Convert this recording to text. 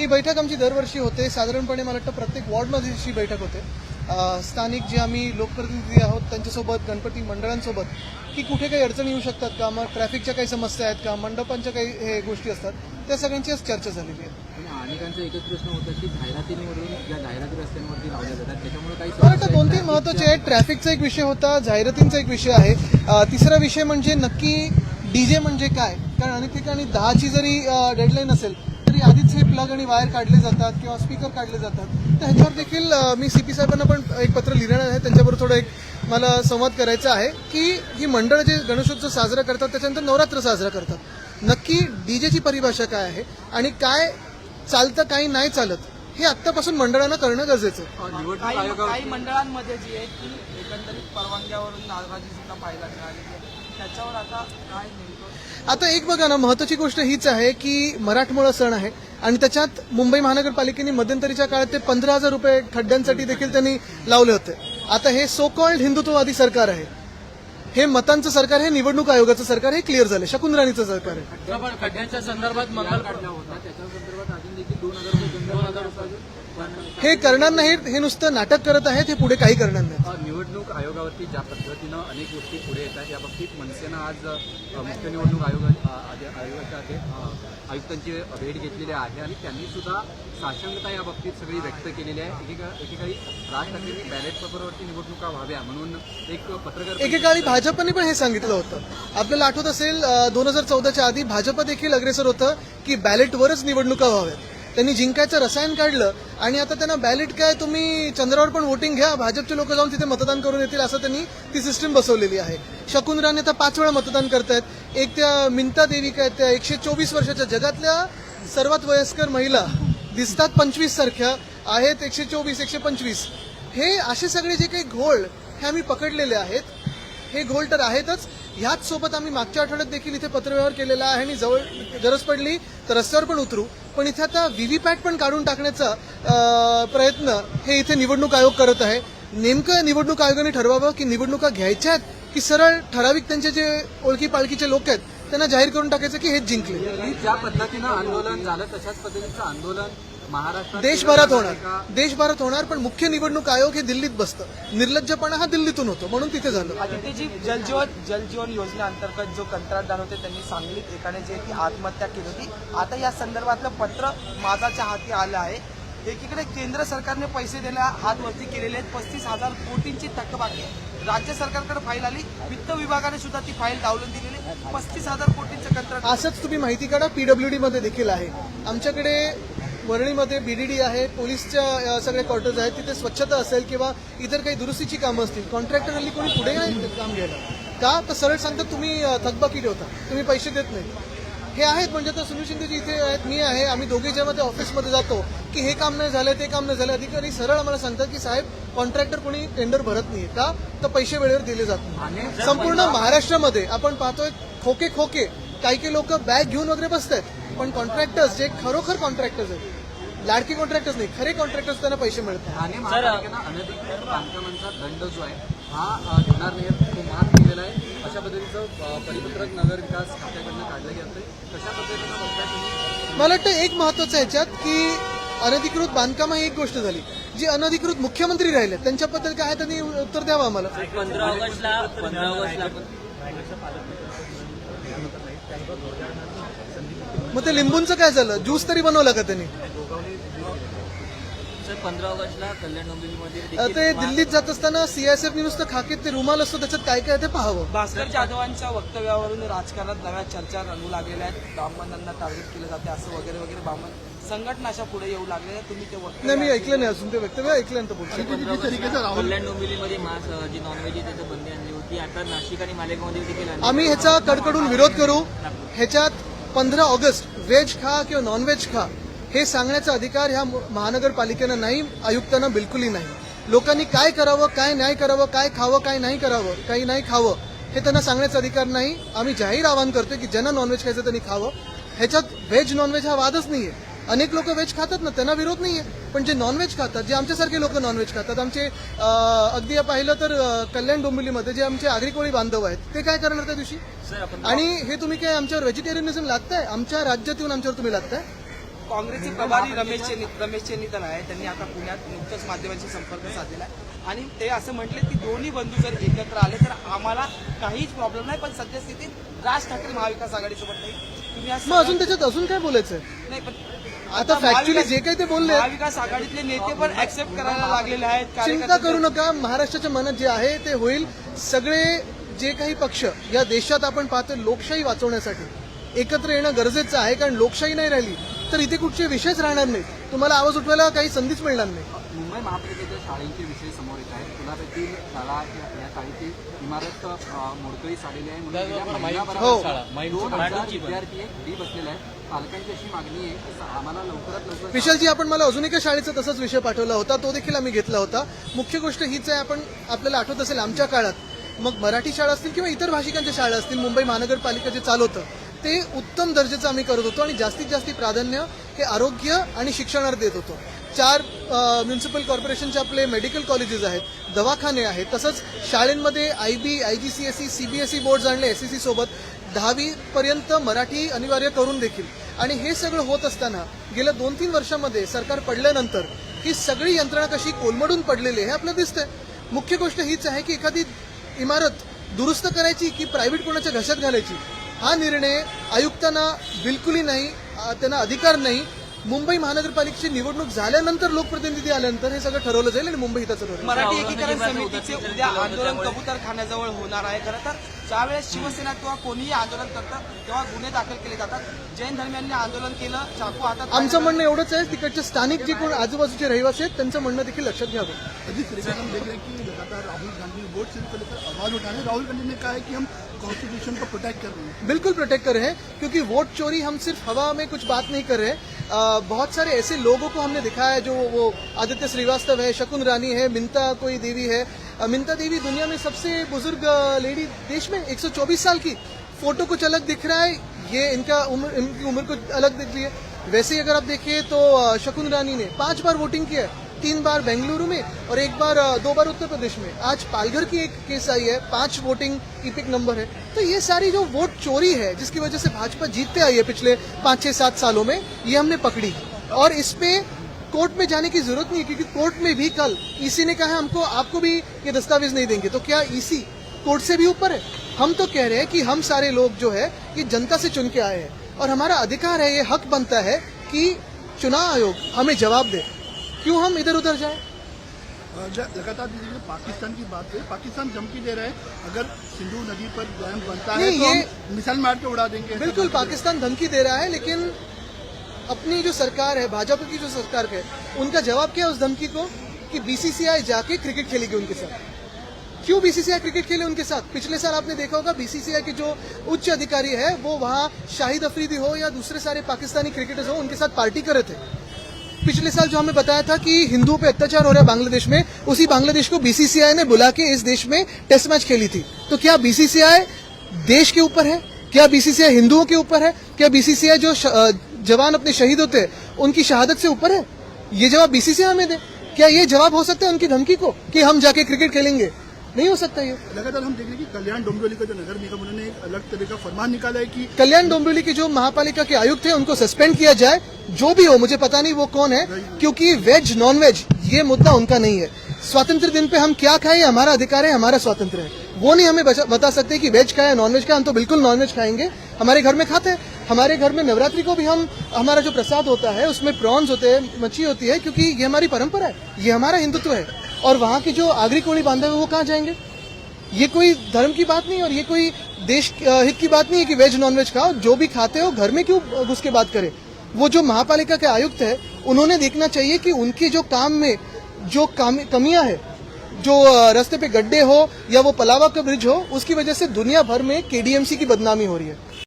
ही बैठक आमची दरवर्षी होते. साधारणपणे मला वाटतं प्रत्येक वॉर्डमध्ये अशी बैठक होते. स्थानिक जे आम्ही लोकप्रतिनिधी आहोत त्यांच्यासोबत गणपती मंडळांसोबत की कुठे काही अडचणी येऊ शकतात का? मग ट्रॅफिकच्या काही समस्या आहेत का? मंडपांच्या काही हे गोष्टी असतात. त्या सगळ्यांची आज चर्चा झालेली आहे. आणि अनेकांचा एकच प्रश्न होता की जाहिरातींवरून ज्या जाहिराती रस्त्यांवरती लावल्या जातात त्याच्यामुळे काही मला वाटतं समस्या दोन तीन आहेत. महत्त्वाचे आहेत. ट्रॅफिकचा एक विषय होता जाहिरातींचा एक विषय आहे. तिसरा विषय म्हणजे नक्की डीजे म्हणजे काय? कारण अनेक ठिकाणी दहाची जरी डेडलाईन असेल तरी आधीच हे प्लग आणि वायर काढले जातात किंवा स्पीकर काढले जातात. तर ह्याच्यावर देखील मी सी पी साहेबांना पण एक पत्र लिहिणार आहे. त्यांच्याबरोबर थोडं एक मला संवाद करायचा आहे की ही मंडळ जे गणेशोत्सव साजरा करतात त्याच्यानंतर नवरात्र साजरा करतात. नक्की डीजेची परिभाषा काय आहे आणि काय चालतं काही नाही चालत हे आत्तापासून मंडळांना करणं गरजेचं आहे. काही मंडळांमध्ये जी आहे की एकंदरीत परवानग्यावरून नाराजी सुद्धा पाहायला त्याच्यावर आता काय नेमकं? आता एक बघा ना महत्वाची गोष्ट हीच आहे की मराठमोळा सण आहे आणि त्याच्यात मुंबई महानगरपालिकेने मध्यंतरीच्या काळात ते पंधरा हजार रुपये खड्ड्यांसाठी देखील त्यांनी लावले होते. आता हे सो कॉल्ड हिंदुत्ववादी सरकार आहे. हे मतांचं सरकार हे निवडणूक आयोगाचं सरकार हे क्लिअर झालं शकुंद्राणीचं सरकार आहे. खड्ड्यांच्या संदर्भात मंगल काढला होता. त्याच्या संदर्भात अजून देखील दोन हजार हे करणार नाहीत हे नुसतं नाटक करत आहेत हे पुढे काही करणार नाही. निवडणूक आयोगावरती ज्या पद्धतीनं अनेक गोष्टी पुढे येतात या बाबतीत मनसेनं आज मुख्य निवडणूक आयोग आयोगाच्या आयुक्तांची भेट घेतलेली आहे आणि त्यांनी सुद्धा साशंकता या बाबतीत सगळी व्यक्त केलेली आहे. एकेका एकेकाळी राज ठाकरेंनी बॅलेट पेपरवरती निवडणुका व्हाव्या म्हणून एक पत्रकार एकेकाळी भाजपने पण हे सांगितलं होतं. आपल्याला आठवत असेल दोन हजार चौदाच्या आधी भाजप देखील अग्रेसर होतं की बॅलेटवरच निवडणुका व्हाव्यात. त्यांनी जिंकायचं रसायन काढलं आणि आता त्यांना बॅलेट काय तुम्ही चंद्रावर पण वोटिंग घ्या. भाजपचे लोक जाऊन तिथे मतदान करून येतील असं त्यांनी ती सिस्टीम बसवलेली आहे. शकुन राणे आता पाच वेळा मतदान करतायत. एक त्या मिंता देवी काय त्या एकशे चोवीस वर्षाच्या जगातल्या सर्वात वयस्कर महिला दिसतात पंचवीस सारख्या आहेत एकशे चोवीस एकशे पंचवीस. हे असे सगळे जे काही घोळ हे आम्ही पकडलेले आहेत. हे घोल तर आहेतच. ह्याच सोबत आम्ही मागच्या आठवड्यात देखील इथे पत्रव्यवहार केलेला आहे. आणि जवळ गरज पडली तर रस्त्यावर पण उतरू. पण इथे आता व्हीव्हीपॅट पण काढून टाकण्याचा प्रयत्न हे इथे निवडणूक आयोग करत आहे. नेमकं निवडणूक आयोगाने ठरवावं की निवडणुका घ्यायच्या आहेत की सरळ ठराविक त्यांचे जे ओळखी पाळखीचे लोक आहेत त्यांना जाहीर करून टाकायचं की हेच जिंकले? ज्या पद्धतीनं आंदोलन झालं तशाच पद्धतीचं आंदोलन देशभरात होणार? देशभरात होणार पण मुख्य निवडणूक आयोग हे दिल्लीत बसतं. निर्लज्जपणा हा दिल्लीतून होतो म्हणून तिथे झालं. आदित्यजी जलजीवन जलजीवन योजनेअंतर्गत जो कंत्राटदार होते त्यांनी सांगलीत एकाने जे की आत्महत्या केली होती. आता या संदर्भातलं पत्र माझाच्या हाती आलं आहे. एकीकडे केंद्र सरकारने पैसे द्यायला हात वरती केलेले आहेत पस्तीस हजार कोटींची थकबाकी. राज्य सरकारकडे फाईल आली वित्त विभागाने सुद्धा ती फाईल डावलून दिलेली पस्तीस हजार कोटींचं कंत्राट असंच तुम्ही माहिती काढा पीडब्ल्यूडी मध्ये देखील आहे. आमच्याकडे वरळीमध्ये बीडीडी आहे पोलीसच्या सगळे क्वार्टर्स आहेत तिथे स्वच्छता असेल किंवा इतर काही दुरुस्तीची कामं असतील कॉन्ट्रॅक्टर हल्ली कोणी पुढे नाही काम घ्यायला? का? तर सरळ सांगतात तुम्ही थकबाकी ठेवता तुम्ही पैसे देत नाही. हे आहेत म्हणजे आता सुनील शिंदेजी इथे आहेत मी आहे आम्ही दोघे जेव्हा ते ऑफिसमध्ये जातो की हे काम नाही झालं ते काम नाही झालं अधिकारी सरळ आम्हाला सांगतात की साहेब कॉन्ट्रॅक्टर कोणी टेंडर भरत नाही का? तर पैसे वेळेवर दिले जात नाही. संपूर्ण महाराष्ट्रामध्ये आपण पाहतोय खोके खोके काही काही लोक बॅग घेऊन वगैरे बसतात पण कॉन्ट्रॅक्टर्स जे खरोखर कॉन्ट्रॅक्टर्स आहेत लाडकी कॉन्ट्रॅक्टर्स नाही खरे कॉन्ट्रॅक्टर्स त्यांना पैसे मिळतात. ठाणे महापालिकेनं अनधिकृत बांधकामांचा दंड जो आहे हा घेणार नाही तो माफ केलेला आहे. अशा पद्धतीचं परिपत्रक नगर विकास खात्याकडनं काढलं गेलं कशा पद्धतीनं बघताय तुम्ही? मला वाटतं एक महत्वाचं आहे याच्यात की अनधिकृत बांधकाम ही एक गोष्ट झाली. जी अनधिकृत मुख्यमंत्री राहिले त्यांच्याबद्दल काय आहे त्यांनी उत्तर द्यावं आम्हाला? पंधरा ऑगस्टला पंधरा ऑगस्टला मग ते लिंबूंचं काय झालं? ज्यूस तरी बनवलं का त्यांनी? सर पंधरा ऑगस्टला कल्याण डोंबिवलीमध्ये ते दिल्लीत जात असताना सीआयएसएफ नुसतं खाकीत ते रुमाल असतो त्याच्यात काय काय ते पाहावं. भास्कर जाधवांच्या वक्तव्यावरून राजकारणात नव्या चर्चा रंगू लागलेल्या आहेत. ब्राह्मणांना टार्गेट केलं जाते असं वगैरे वगैरे ब्राह्मण संघटना अशा पुढे येऊ लागलेल्या आहेत. तुम्ही ते नाही मी वक्तव्य ऐकलं नाही अजून ते वक्तव्य ऐकल्यानंतर पंधरा ऑगस्टला कल्याण डोंबिवलीमध्ये मास जी नॉनव्हेज आहे त्याचं बंदी आणली होती. आता नाशिक आणि मालेगावमध्ये देखील. आम्ही ह्याचा कडकडून विरोध करू. ह्याच्यात पंधरा ऑगस्ट व्हेज खा किंवा नॉनव्हेज खा हे सांगण्याचा अधिकार ह्या महानगरपालिकेनं नाही आयुक्तांना बिलकुलही नाही. लोकांनी काय करावं काय नाही करावं काय खावं काय नाही करावं काही नाही खावं हे त्यांना सांगण्याचा अधिकार नाही. आम्ही जाहीर आवाहन करतोय की ज्यांना नॉनव्हेज खायचं त्यांनी खावं. ह्याच्यात व्हेज नॉनव्हेज हा वादच नाहीये. अनेक लोक व्हेज खातात ना त्यांना विरोध नाही आहे पण जे नॉनव्हेज खातात जे आमच्यासारखे लोक नॉनव्हेज खातात आमचे अगदी पाहिलं तर कल्याण डोंबिवलीमध्ये जे आमचे आगरी कोळी बांधव आहेत ते काय करणार त्या दिवशी? आणि हे तुम्ही काय आमच्यावर व्हेजिटेरियनिझम लागताय? आमच्या राज्यात येऊन आमच्यावर तुम्ही लागताय? काँग्रेसचे प्रभारी रमेश रमेश चेन्नीतन आहे त्यांनी आता पुण्यात नुकतंच माध्यमांशी संपर्क साधलेला आहे. आणि ते असं म्हटले की दोन्ही बंधू जर एकत्र आले तर आम्हाला काहीच प्रॉब्लेम नाही पण सद्यस्थितीत राज ठाकरे महाविकास आघाडीसोबत नाही. तुम्ही अजून त्याच्यात अजून काय बोलायचंय? नाही पण आता महाविकास- जे काही ते बोलले- महाविकास आघाडीतले नेते पण ऍक्सेप्ट करायला लागलेले आहेत चिंता करू नका महाराष्ट्राच्या मनात जे आहे ते होईल. सगळे जे काही पक्ष या देशात आपण पाहतो लोकशाही वाचवण्यासाठी. एकत्र येणं गरजेचं आहे कारण लोकशाही नाही राहिली तर इथे कुठचे विषयच राहणार नाही तुम्हाला आवाज उठवायला काही संधीच मिळणार नाही. मुंबई महापालिकेच्या शाळेंचे विषय समोर येत आहेत. पुण्यातील शाळा या शाळेची इमारत मोडकळीस आलेली आहे. म्हणून गेल्या महिनाभरात दोन हजार विद्यार्थी घरी बसलेले आहेत. पालकांची अशी मागणी आहे की आम्हाला लवकरात लवकर विशालजी आपण मला अजून एका शाळेचा तसाच विषय पाठवला होता. तो देखील आम्ही घेतला होता. मुख्य गोष्ट हीच आहे आपण आपल्याला आठवत असेल आमच्या काळात मग मराठी शाळा असतील किंवा इतर भाषिकांच्या शाळा असतील मुंबई महानगरपालिका जे चालवतं ते उत्तम दर्जाचं आम्ही करत होतो आणि जास्तीत जास्त प्राधान्य हे आरोग्य आणि शिक्षणावर देत होतो. चार म्युन्सिपल कॉर्पोरेशनचे आपले मेडिकल कॉलेजेस आहेत दवाखाने आहेत तसंच शाळेंमध्ये I B I G C S C B S E board आणले एस सी सोबत. दहावीपर्यंत मराठी अनिवार्य करून देखील. आणि हे सगळं होत असताना गेल्या दोन तीन वर्षामध्ये सरकार पडल्यानंतर ही सगळी यंत्रणा कशी कोलमडून पडलेली आहे हे आपल्याला दिसतंय. मुख्य गोष्ट हीच आहे की एखादी इमारत दुरुस्त करायची की प्रायव्हेट कोणाच्या घशात घालायची? हा निर्णय आयुक्तांना बिलकुलही नाही त्यांना अधिकार नाही. मुंबई महानगरपालिकेची निवडणूक झाल्यानंतर लोकप्रतिनिधी आल्यानंतर हे सगळं ठरवलं जाईल आणि मुंबई हिताचं ठरवलं मराठी एकीकरण समितीचे उद्या आंदोलन कबूतर खाण्याजवळ होणार आहे खरं तर. ज्यावेळेस शिवसेना किंवा कोणीही आंदोलन करतं तेव्हा गुन्हे दाखल केले जातात. जैन धर्मियांनी आंदोलन केलं चाकू हातात आमचं म्हणणं एवढंच आहे तिकडचे स्थानिक जे कोण आजूबाजूचे रहिवासी आहेत त्यांचं म्हणणं देखील लक्षात घ्यावं. से हम देख रहे कि लगातार राहुल गांधी वोट को लेकर आवाज उठा रहे हैं। राहुल गांधी ने कहा है कि हम कॉन्स्टिट्यूशन को प्रोटेक्ट कर रहे हैं। बिल्कुल प्रोटेक्ट कर रहे हैं क्योंकि वोट चोरी हम सिर्फ हवा में कुछ बात नहीं कर रहे अ, बहुत सारे ऐसे लोगों को हमने दिखाया है जो वो आदित्य श्रीवास्तव है शकुन रानी है मिंता कोई देवी है अ, मिंता देवी दुनिया में सबसे बुज़ुर्ग लेडी देश में 124 साल की। फ़ोटो कुछ अलग दिख रहा है ये इनका उम्र इनकी उम्र कुछ अलग दिख रही है। वैसे ही अगर आप देखिए तो शकुन रानी ने पाँच बार वोटिंग किया है तीन बार बेंगलुरु में और एक बार दो बार उत्तर प्रदेश में। आज पालघर की एक केस आई है पाँच वोटिंग इपिक नंबर है। तो ये सारी जो वोट चोरी है जिसकी वजह से भाजपा जीतते आई है पिछले पाँच छह सात सालों में ये हमने पकड़ी। और इस पे कोर्ट में जाने की ज़रूरत नहीं है क्योंकि कोर्ट में भी कल ईसी ने कहा है हमको आपको भी ये दस्तावेज़ नहीं देंगे। तो क्या ईसी कोर्ट से भी ऊपर है? हम तो कह रहे हैं कि हम सारे लोग जो है ये जनता से चुन के आए हैं। और हमारा अधिकार है ये हक बनता है कि चुनाव आयोग हमें जवाब दे। क्यों हम इधर उधर जाए लगातार दीजिए पाकिस्तान की बात है। पाकिस्तान धमकी दे रहा है अगर सिंधु नदी पर डैम बनता है तो ये- मिसाइल मार के उड़ा देंगे बिल्कुल। पाकिस्तान धमकी दे रहा है लेकिन अपनी जो सरकार है, भाजपा की जो सरकार है, उनका जवाब क्या है उस धमकी को? कि बीसीसीआई जाके क्रिकेट खेलेगी उनके साथ। क्यों बीसीसीआई क्रिकेट खेले उनके साथ? पिछले साल आपने देखा होगा बीसीसीआई के जो उच्च अधिकारी है, वो वहाँ शाहिद अफरीदी हो या दूसरे सारे पाकिस्तानी क्रिकेटर्स हो, उनके साथ पार्टी कर रहे थे। पिछले साल जो हमें बताया था कि हिंदुओं पे अत्याचार हो रहा है बांग्लादेश में, उसी बांग्लादेश को बीसीसीआई ने बुला के इस देश में टेस्ट मैच खेली थी। तो क्या बीसीसीआई देश के ऊपर है? क्या बीसीसीआई हिंदुओं के ऊपर है? क्या बीसीसीआई जो जवान अपने शहीद होते हैं उनकी शहादत से ऊपर है। ये जवाब बीसीसीआई हमें दे। क्या ये जवाब हो सकता है उनकी धमकी को कि हम जाके क्रिकेट खेलेंगे? नहीं हो सकता ये। लगातार हम देख रहे हैं कि कल्याण डोंबिवली का जो नगर निगम उन्होंने एक अलग तरह का फरमान निकाला है कि कल्याण डोंबिवली के जो महापालिका के आयुक्त हैं उनको सस्पेंड किया जाए जो भी हो मुझे पता नहीं वो कौन है क्योंकि वेज नॉन वेज ये मुद्दा उनका नहीं है। स्वतंत्र दिन पे हम क्या खाएँ? हमारा अधिकार है हमारा स्वतंत्र है। वो नहीं हमें बता सकते कि वेज खाए नॉन वेज खाए, हम तो बिल्कुल नॉन वेज खाएँगे। हमारे घर में खाते हैं। हमारे घर में नवरात्रि को भी हम हमारा जो प्रसाद होता है, उसमें प्रॉन्स होते हैं, मच्छी होती है, क्योंकि ये हमारी परंपरा है, ये हमारा हिंदुत्व है। और वहाँ की जो आगरी कोड़ी बांधे हुए, वो कहाँ जाएँगे? ये कोई धर्म की बात नहीं, और ये कोई देश हित की बात नहीं है कि वेज नॉन वेज खाओ। जो भी खाते हो, घर में क्यों घुस के बात करें? वो जो महापालिका के आयुक्त है, उन्होंने देखना चाहिए कि उनके जो काम में जो काम- कमियां है जो रास्ते पे गड्ढे हो या वो पलावा का ब्रिज हो उसकी वजह से दुनिया भर में केडीएमसी की बदनामी हो रही है।